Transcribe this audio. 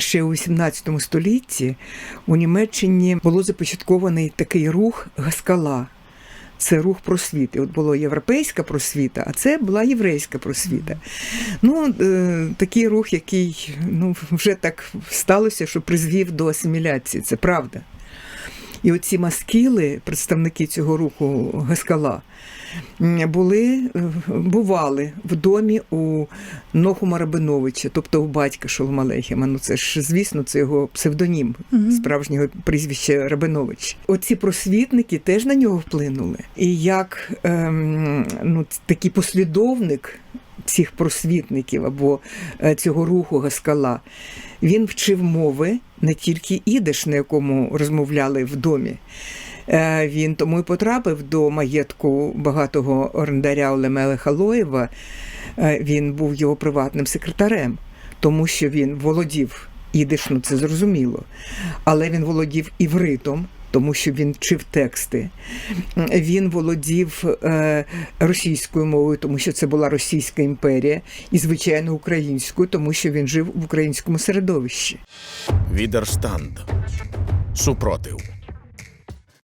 Ще у 18 столітті у Німеччині було започаткований такий рух Гаскала. Це рух просвіти. От була європейська просвіта, а це була єврейська просвіта. Ну, е, такий рух, який ну, вже так сталося, що призвів до асиміляції. Це правда. І оці маскіли, представники цього руху Гаскала, були, е, бували в домі у Нохума Рабиновича, тобто у батька Шолома Алейхема. Ну це ж, звісно, це його псевдонім справжнього прізвища Рабинович. Оці просвітники теж на нього вплинули. І як ем, ну, такий послідовник цих просвітників або е, цього руху Гаскала, він вчив мови не тільки ідиш, на якому розмовляли в домі. Е, Він тому і потрапив до маєтку багатого орендаря Олемела Халоєва. Е, Він був його приватним секретарем, тому що він володів ідиш, ну це зрозуміло. Але він володів івритом, тому що він вчив тексти. Він володів е, російською мовою, тому що це була Російська імперія, і, звичайно, українською, тому що він жив в українському середовищі. Відерштанд. Супротив.